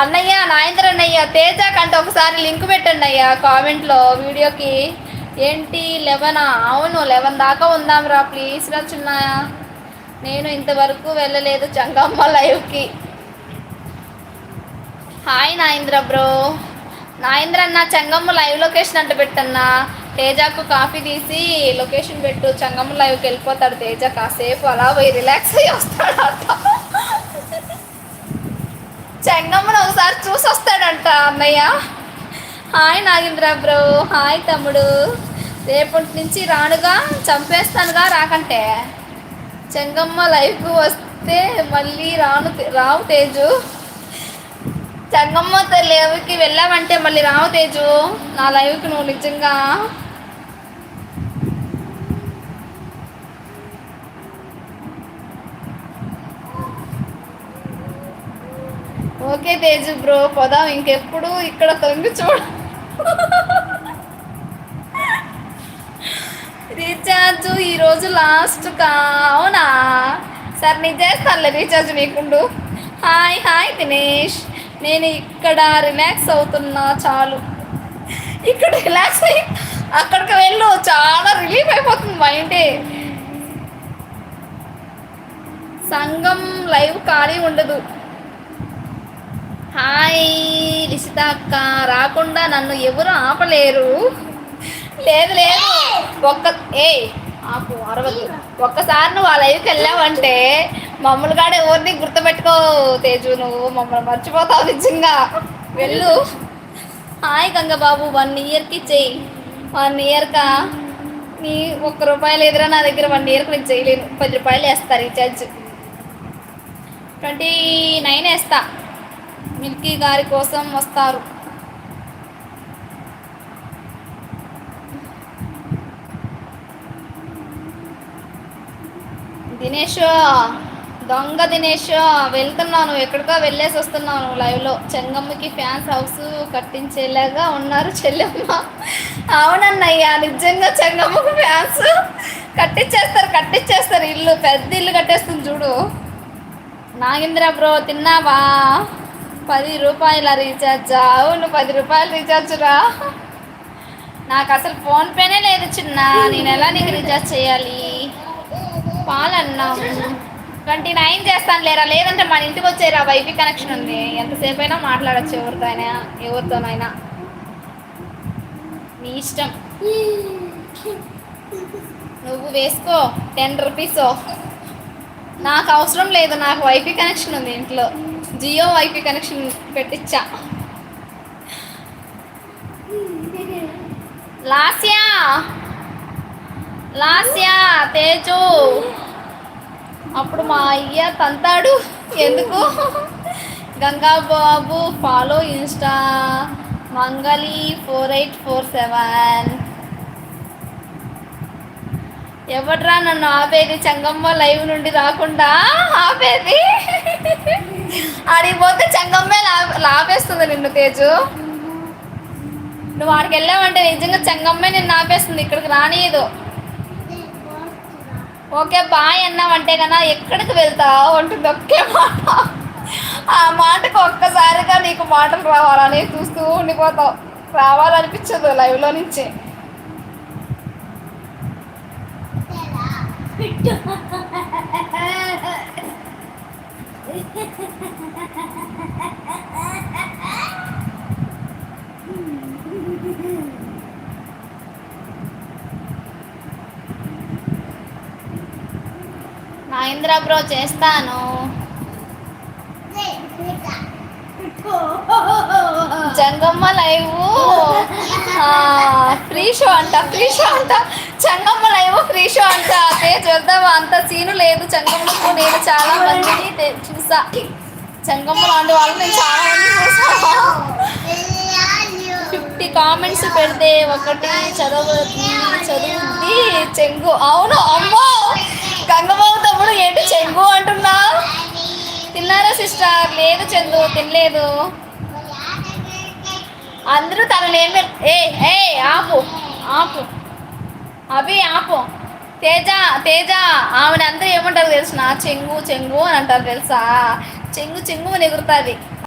అన్నయ్య నాయంద్ర అన్నయ్య తేజ కంటే ఒకసారి లింక్ పెట్టండి అయ్యా కామెంట్లో వీడియోకి. ఏంటి లెవెనా? అవును లెవెన్ దాకా ఉందాం రా ప్లీజ్ రా చిన్న నేను ఇంతవరకు వెళ్ళలేదు చంగమ్మ లైవ్కి. Hi నాయంద్ర bro. నాయంద్ర అన్న చంగమ్మ లైవ్ లొకేషన్ అంట పెట్టన్నా. తేజకు కాఫీ తీసి లొకేషన్ పెట్టు చంగమ్మ లైవ్కి వెళ్ళిపోతాడు తేజ. కాసేపు అలా పోయి రిలాక్స్ అయ్యి వస్తాడు అంట చెంగమ్మను ఒకసారి చూసి వస్తాడంట అన్నయ్య. Hi Nagendra bro. హాయ్ తమ్ముడు. రేపటి నుంచి రానుగా చంపేస్తానుగా రాకంటే. చెంగమ్మ లైవ్కి వస్తే మళ్ళీ రాను రావు తేజు. చెంగమ్మ లైవ్కి వెళ్ళావంటే మళ్ళీ రావు తేజు. నా లైవ్కి నువ్వు నిజంగా ఓకే తేజు బ్రో పోదాం. ఇంకెప్పుడు ఇక్కడ తొంగి చూడ. రీఛార్జ్ ఈరోజు లాస్ట్ కా? అవునా? సరే నేను చేస్తానులే రీఛార్జ్ నీకుండు. Hi hi Dinesh. నేను ఇక్కడ రిలాక్స్ అవుతున్నా చాలు. ఇక్కడ రిలాక్స్ అయ్యి అక్కడికి వెళ్ళు. చాలా రిలీఫ్ అయిపోతుంది మైండ్. సంఘం లైవ్ ఖాళీ ఉండదు. హాయ్ రిషిత అక్క. రాకుండా నన్ను ఎవరు ఆపలేరు. లేదు లేదు. ఒక్క ఏ ఆపు అరవదు. ఒక్కసారి నువ్వు ఆ లైవ్కి వెళ్ళావంటే మమ్మల్ని కాడ ఎవరిని గుర్తుపెట్టుకో తేజు. నువ్వు మమ్మల్ని మర్చిపోతావు నిజంగా. వెళ్ళు. హాయ్ గంగబాబు. వన్ ఇయర్కి చెయ్యి. వన్ ఇయర్కా? నీ ఒక్క రూపాయలు ఎదురా నా దగ్గర వన్ ఇయర్కి నేను చేయలేను పది రూపాయలు వేస్తా రీఛార్జ్. ట్వంటీ నైన్ వేస్తా. మిల్కీ గారి కోసం వస్తారు. దినేష్ దొంగ దినేష్ వెళ్తున్నాను. ఎక్కడికో వెళ్ళేసి వస్తున్నాను లైవ్లో. చెంగమ్మకి ఫ్యాన్స్ హౌస్ కట్టించేలాగా ఉన్నారు చెల్లెమ్మ. అవునన్నయ్య నిజంగా చెంగమ్మకు ఫ్యాన్స్ కట్టించేస్తారు కట్టించేస్తారు ఇల్లు పెద్ద ఇల్లు కట్టేస్తుంది చూడు. నాగేంద్ర బ్రో తిన్నావా? పది రూపాయల రీఛార్జ్ అవును పది రూపాయల రీఛార్జ్ రా. నాకు అసలు ఫోన్పేనే లేదు చిన్న. నేను ఎలా నీకు రీఛార్జ్ చేయాలి? పాలన్నాం ట్వంటీ నైన్ చేస్తాను లేరా? లేదంటే మన ఇంటికి వచ్చేరా వైఫై కనెక్షన్ ఉంది. ఎంతసేపు అయినా మాట్లాడచ్చు ఎవరితో అయినా ఎవరితోనైనా. నీ ఇష్టం. నువ్వు వేసుకో. టెన్ రూపీస్ నాకు అవసరం లేదు. నాకు వైఫై కనెక్షన్ ఉంది ఇంట్లో. జియో వైఫై కనెక్షన్ పెట్టించా లాస్యా. లాస్యా తేజు. అప్పుడు మా అయ్య తంతాడు. ఎందుకు? Ganga Babu follow insta. మంగళి four eight four seven. ఎవట్రా నన్ను ఆపేది? చంగమ్మ లైవ్ నుండి రాకుండా ఆపేది? ఆడికి పోతే చంగమ్మే లా లాపేస్తుంది నిన్ను తేజు. నువ్వు ఆడికి వెళ్ళావంటే నిజంగా చంగమ్మే నిన్ను ఆపేస్తుంది. ఇక్కడికి రానియదు. ఓకే బాయ్ అన్నావంటే కన్నా ఎక్కడికి వెళ్తావు అంటుంది ఒకే మాట. ఆ మాటకు ఒక్కసారిగా నీకు మాటలు రావాలని చూస్తూ ఉండిపోతావు. రావాలనిపించదు లైవ్లో నుంచి. మహేంద్ర బ్రో చేస్తాను. జంగమ్మ లైవ్. ఫ్రీ షో అంట ఫ్రీ షో అంట. చంగమ్మ అంత ఫ్రీ అంత సీను లేదు. చంగంలో నేను చాలా మందిని తె- చూసా. చంగమ్మ లాంటి వాళ్ళు నేను చాలా మంది చూసా. ఫిఫ్టీ కామెంట్స్ పెడితే ఒకటి చదవ చదువుద్ది చెంగు. అవును అమ్మో! గంగబాబు తమ్ముడు ఏంటి చెంగు అంటున్నా? తిన్నారా సిస్టర్? లేదు చందు తినలేదు. అందరూ తన ఏం ఏ ఏ ఆపు ఆపు. అభి ఆపు. తేజ తేజ ఆమెను అందరూ ఏమంటారు తెలుసిన? చెంగు చెంగు అని అంటారు తెలుసా? చెంగు చెంగు అని ఎగురుతుంది.